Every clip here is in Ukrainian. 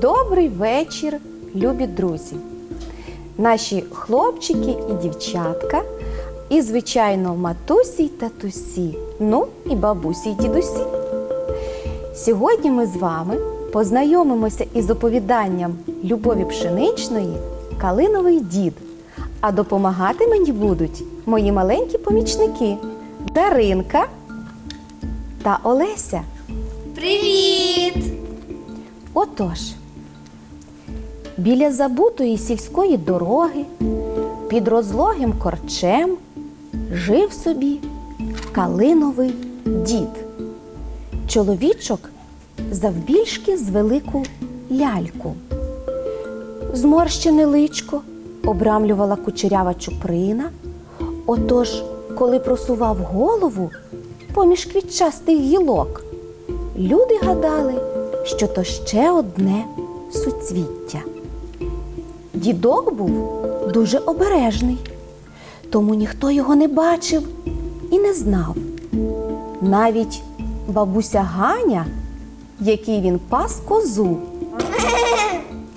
Добрий вечір, любі друзі! Наші хлопчики і дівчатка, і, звичайно, матусі й татусі, ну і бабусі й дідусі. Сьогодні ми з вами познайомимося із оповіданням Любові Пшеничної Калиновий дід. А допомагати мені будуть мої маленькі помічники Даринка та Олеся. Привіт! Отож, біля забутої сільської дороги, під розлогим корчем, жив собі калиновий дід. Чоловічок завбільшки з велику ляльку. Зморщене личко обрамлювала кучерява чуприна. Отож, коли просував голову поміж квітчастих гілок, люди гадали, що то ще одне суцвіття. Дідок був дуже обережний, тому ніхто його не бачив і не знав. Навіть бабуся Ганя, який він пас козу,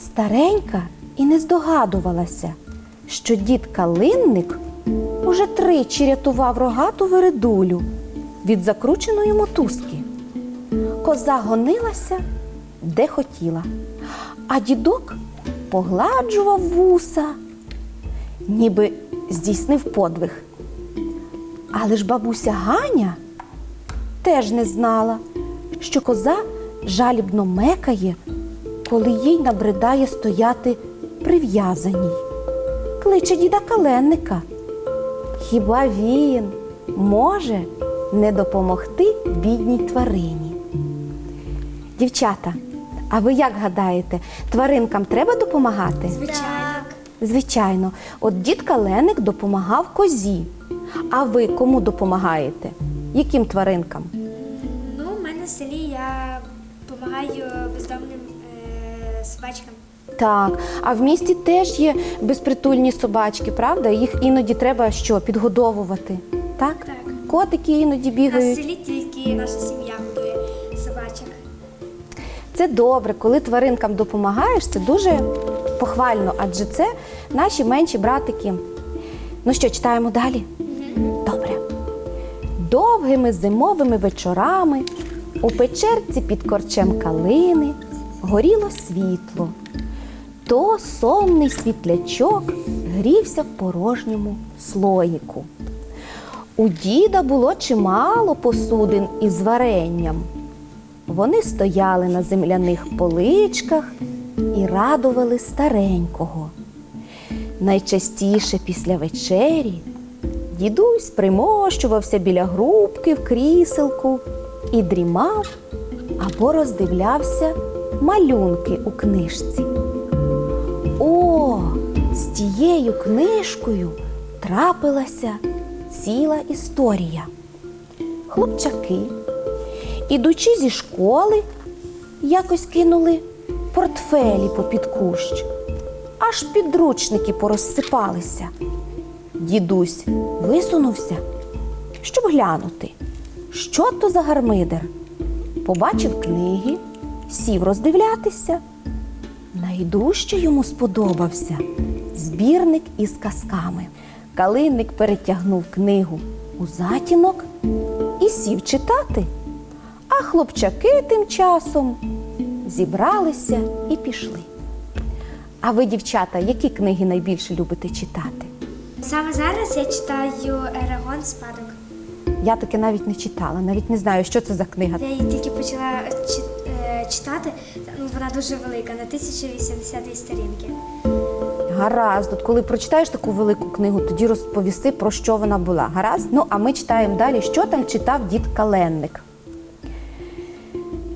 старенька і не здогадувалася, що дід Калинник уже тричі рятував рогату вередулю від закрученої мотузки. Коза гонилася де хотіла, а дідок погладжував вуса, ніби здійснив подвиг. Але ж бабуся Ганя теж не знала, що коза жалібно мекає, коли їй набридає стояти прив'язаній. Кличе діда каленника. Хіба він може не допомогти бідній тварині? Дівчата, а ви як гадаєте, тваринкам треба допомагати? Звичайно. Звичайно, от дід Каленик допомагав козі. А ви кому допомагаєте? Яким тваринкам? Ну, у мене в селі я допомагаю бездомним е, собачкам. Так, а в місті теж є безпритульні собачки, правда? Їх іноді треба що, підгодовувати. Так? Так. Котики іноді У нас в селі тільки наша сім'я. Це добре, коли тваринкам допомагаєш, це дуже похвально, адже це наші менші братики. Ну що, читаємо далі? Добре. Довгими зимовими вечорами у печерці під корчем калини горіло світло. То сонний світлячок грівся в порожньому слоїку. У діда було чимало посудин із варенням. Вони стояли на земляних поличках і радували старенького. Найчастіше після вечері дідусь примощувався біля грубки в кріселку і дрімав або роздивлявся малюнки у книжці. О, з тією книжкою трапилася ціла історія. Хлопчаки, ідучи зі школи, якось кинули портфелі попід кущ, аж підручники порозсипалися. Дідусь висунувся, щоб глянути, що то за гармидер. Побачив книги, сів роздивлятися. Найдужче йому сподобався збірник із казками. Калинник перетягнув книгу у затінок і сів читати. А хлопчаки тим часом зібралися і пішли. А ви, дівчата, які книги найбільше любите читати? Саме зараз я читаю Ерагон Спадок. Я таке навіть не читала, навіть не знаю, що це за книга. Я її тільки почала е, читати. Ну, вона дуже велика, на 1082 сторінки. Гаразд, от коли прочитаєш таку велику книгу, тоді розповіси, про що вона була. Гаразд? Ну, а ми читаємо далі, що там читав дід Каленник.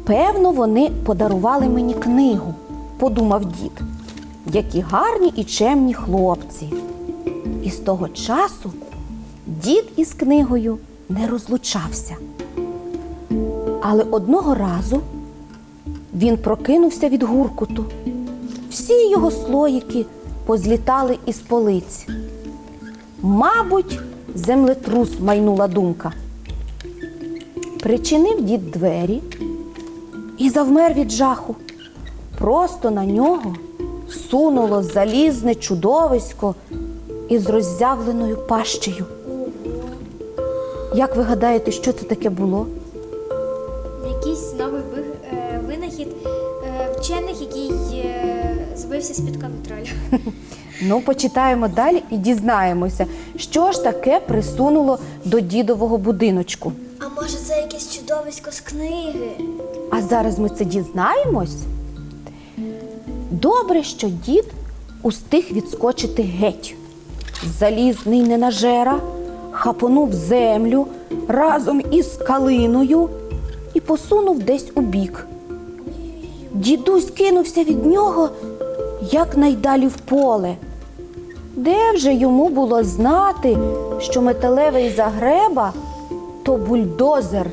Певно, вони подарували мені книгу, подумав дід. Які гарні і чемні хлопці. І з того часу дід із книгою не розлучався. Але одного разу він прокинувся від гуркуту. Всі його слоїки позлітали із полиць. Мабуть, землетрус майнула думка. Причинив дід двері і завмер від жаху. просто на нього сунуло залізне чудовисько із роззявленою пащею. Як ви гадаєте, що це таке було? Якийсь новий е, винахід е, вчених, який е, збився з-під контролю. Ну, почитаємо далі і дізнаємося, що ж таке присунуло до дідового будиночку. А може це якесь чудовисько з книги? А зараз ми це дізнаємось. Добре, що дід устиг відскочити геть. Залізний ненажера хапонув землю разом із калиною і посунув десь у бік. Дідусь кинувся від нього якнайдалі в поле. Де вже йому було знати, що металевий загреба то бульдозер,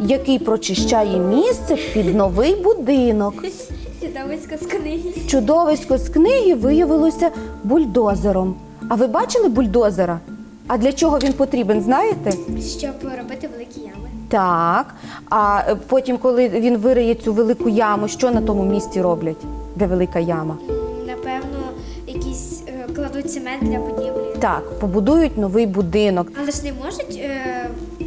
який прочищає місце під новий будинок. Чудовисько з книги. Чудовисько з книги виявилося бульдозером. А ви бачили бульдозера? А для чого він потрібен, знаєте? Щоб робити великі ями. Так. А е, потім, коли він вириє цю велику яму, що на тому місці роблять? Де велика яма? Напевно, якісь е, кладуть цемент для будівлі. Так, побудують новий будинок. Але ж не можуть е, е,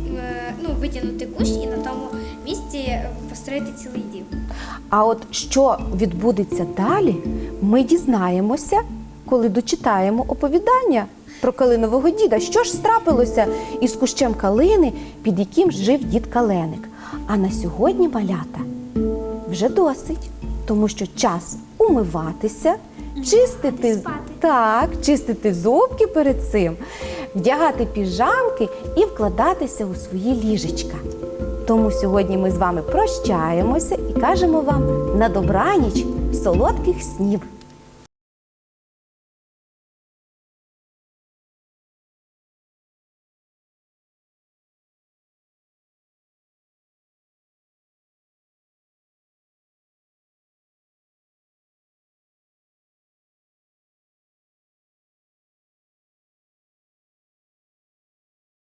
ну, витягнути кущ і на тому місці е, построїти цілий дім. А от що відбудеться далі, ми дізнаємося, коли дочитаємо оповідання про калинового діда. Що ж страпилося із кущем калини, під яким жив дід Каленик. А на сьогодні малята вже досить, тому що час умиватися, чистити спати. так, чистити зубки перед цим, вдягати піжамки і вкладатися у свої ліжечка. Тому сьогодні ми з вами прощаємося і кажемо вам на добраніч солодких снів.